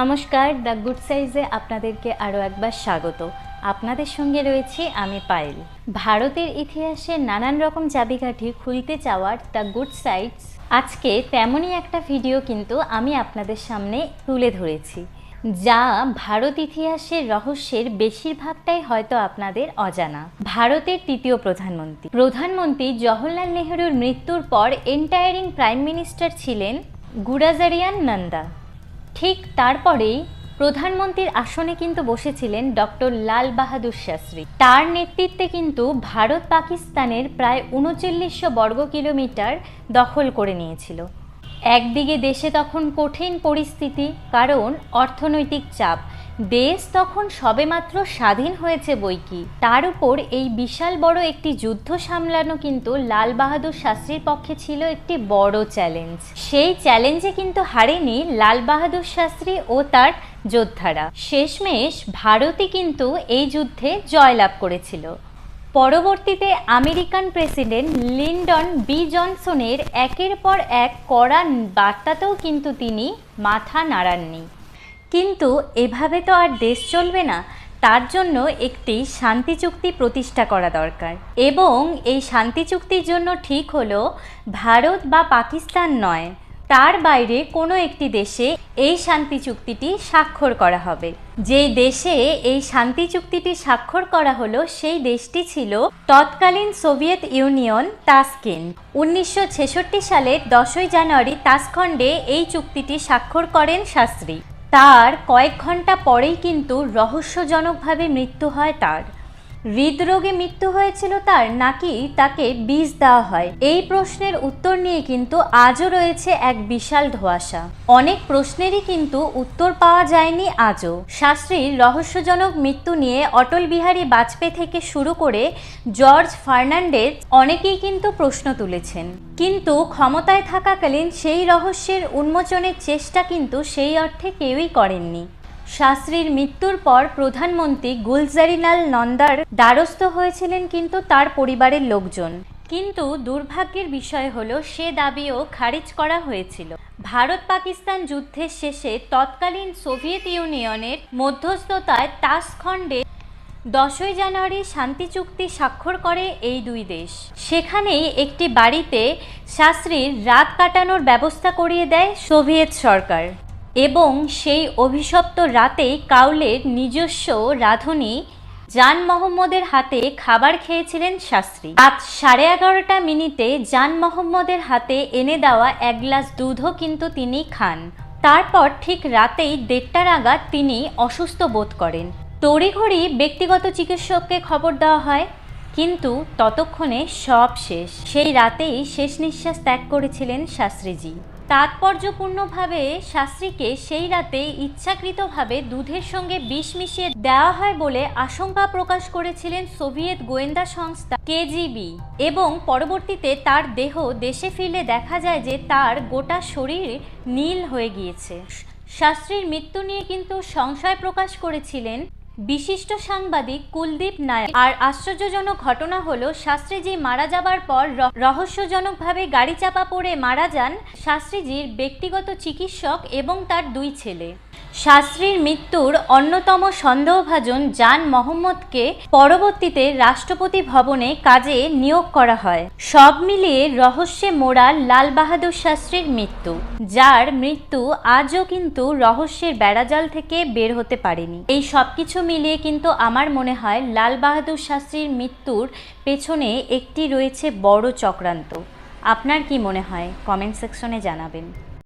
নমস্কার, the good সাইজে আপনাদেরকে আরও একবার স্বাগত। আপনাদের সঙ্গে রয়েছি আমি পায়েল। ভারতের ইতিহাসে নানান রকম চাবিকাঠি খুলতে চাওয়ার দ্য গুড সাইডস আজকে তেমনই একটা ভিডিও কিন্তু আমি আপনাদের সামনে তুলে ধরেছি, যা ভারত ইতিহাসের রহস্যের বেশিরভাগটাই হয়তো আপনাদের অজানা। ভারতের তৃতীয় প্রধানমন্ত্রী। প্রধানমন্ত্রী জওহরলাল নেহরুর মৃত্যুর পর এন্টায়ারিং প্রাইম মিনিস্টার ছিলেন গুরাজারিয়ান নন্দা। ঠিক তারপরেই প্রধানমন্ত্রীর আসনে কিন্তু বসেছিলেন ডক্টর লাল বাহাদুর শাস্ত্রী। তার নেতৃত্বে কিন্তু ভারত পাকিস্তানের প্রায় উনচল্লিশশো বর্গ কিলোমিটার দখল করে নিয়েছিল। একদিকে দেশে তখন কঠিন পরিস্থিতি, কারণ অর্থনৈতিক চাপ দেশ তখন সবেমাত্র স্বাধীন হয়েছে বইকি তার উপর এই বিশাল বড় একটি যুদ্ধ সামলানো কিন্তু লাল বাহাদুর শাস্ত্রীর পক্ষে ছিল একটি বড় চ্যালেঞ্জ। সেই চ্যালেঞ্জে কিন্তু হারেনি লাল বাহাদুর শাস্ত্রী ও তার যোদ্ধারা। শেষমেশ ভারতই কিন্তু এই যুদ্ধে জয়লাভ করেছিল। পরবর্তীতে আমেরিকান প্রেসিডেন্ট লিন্ডন বি জনসনের একের পর এক কড়া বার্তাতেও কিন্তু তিনি মাথা নাড়াননি। কিন্তু এভাবে তো আর দেশ চলবে না, তার জন্য একটি শান্তি চুক্তি প্রতিষ্ঠা করা দরকার। এবং এই শান্তি চুক্তির জন্য ঠিক হলো ভারত বা পাকিস্তান নয়, তার বাইরে কোনো একটি দেশে এই শান্তি চুক্তিটি স্বাক্ষর করা হবে। যেই দেশে এই শান্তি চুক্তিটি স্বাক্ষর করা হলো সেই দেশটি ছিল তৎকালীন সোভিয়েত ইউনিয়ন তাসকিন। উনিশশো সালের দশই জানুয়ারি তাসখণ্ডে এই চুক্তিটি স্বাক্ষর করেন শাস্ত্রী। তার কয়েক ঘণ্টা পরেই কিন্তু রহস্যজনকভাবে মৃত্যু হয় তার। হৃদরোগে মৃত্যু হয়েছিল তার নাকি তাকে বিষ দেওয়া হয়? এই প্রশ্নের উত্তর নিয়ে কিন্তু আজও রয়েছে এক বিশাল ধোঁয়াশা। অনেক প্রশ্নেরই কিন্তু উত্তর পাওয়া যায়নি আজও। শাস্ত্রীর রহস্যজনক মৃত্যু নিয়ে অটল বিহারী বাজপেয়ী থেকে শুরু করে জর্জ ফার্নান্ডেজ অনেকেই কিন্তু প্রশ্ন তুলেছেন। কিন্তু ক্ষমতায় থাকাকালীন সেই রহস্যের উন্মোচনের চেষ্টা কিন্তু সেই অর্থে কেউই করেননি। শাস্ত্রীর মৃত্যুর পর প্রধানমন্ত্রী গুলজারিলাল নন্দার দ্বারস্থ হয়েছিলেন কিন্তু তার পরিবারের লোকজন। কিন্তু দুর্ভাগ্যের বিষয় হলো, সে দাবিও খারিজ করা হয়েছিল। ভারত পাকিস্তান যুদ্ধের শেষে তৎকালীন সোভিয়েত ইউনিয়নের মধ্যস্থতায় তাসখণ্ডে দশই জানুয়ারি শান্তি চুক্তি স্বাক্ষর করে এই দুই দেশ। সেখানেই একটি বাড়িতে শাস্ত্রীর রাত কাটানোর ব্যবস্থা করিয়ে দেয় সোভিয়েত সরকার। এবং সেই অভিশপ্ত রাতেই কাউলের নিজস্ব রাঁধুনি জান মোহাম্মদের হাতে খাবার খেয়েছিলেন শাস্ত্রী। রাত সাড়ে এগারোটা মিনিটে জান মোহাম্মদের হাতে এনে দেওয়া এক গ্লাস দুধও কিন্তু তিনি খান। তারপর ঠিক রাতেই দেড়টা নাগাদ তিনি অসুস্থ বোধ করেন। তড়িঘড়ি ব্যক্তিগত চিকিৎসককে খবর দেওয়া হয়, কিন্তু ততক্ষণে সব শেষ। সেই রাতেই শেষ নিঃশ্বাস ত্যাগ করেছিলেন শাস্ত্রীজি। তাৎপর্যপূর্ণভাবে শাস্ত্রীকে সেই রাতে ইচ্ছাকৃতভাবে দুধের সঙ্গে বিষ মিশিয়ে দেওয়া হয় বলে আশঙ্কা প্রকাশ করেছিলেন সোভিয়েত গোয়েন্দা সংস্থা কেজিবি। এবং পরবর্তীতে তার দেহ দেশে ফিরলে দেখা যায় যে তার গোটা শরীর নীল হয়ে গিয়েছে। শাস্ত্রীর মৃত্যু নিয়ে কিন্তু সংশয় প্রকাশ করেছিলেন বিশিষ্ট সাংবাদিক কুলদীপ নায়ক আর আশ্চর্যজনক ঘটনা হলো, শাস্ত্রীজি মারা যাবার পর রহস্যজনকভাবে গাড়ি চাপা পড়ে মারা যান শাস্ত্রীজির ব্যক্তিগত চিকিৎসক এবং তার দুই ছেলে। শাস্ত্রীর মৃত্যুর অন্যতম সন্দেহভাজন জান মোহাম্মদকে পরবর্তীতে রাষ্ট্রপতি ভবনে কাজে নিয়োগ করা হয়। সব মিলিয়ে রহস্যে মোড়া লাল বাহাদুর শাস্ত্রীর মৃত্যু, যার মৃত্যু আজও কিন্তু রহস্যের বেড়াজাল থেকে বের হতে পারেনি। এই সব কিছু মিলিয়ে কিন্তু আমার মনে হয় লাল বাহাদুর শাস্ত্রীর মৃত্যুর পেছনে একটি রয়েছে বড় চক্রান্ত। আপনার কি মনে হয়? কমেন্ট সেকশনে জানাবেন।